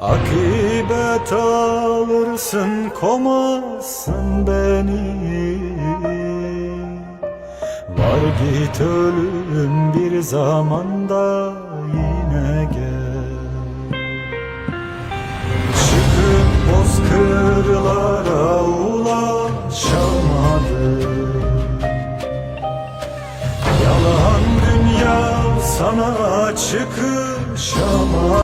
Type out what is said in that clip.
Akibet alırsın komazsın beni. Var git ölüm bir zamanda yine gel. Çıkıp bozkırlara ulaşamadım. Yalan dünya sana çıkışamadım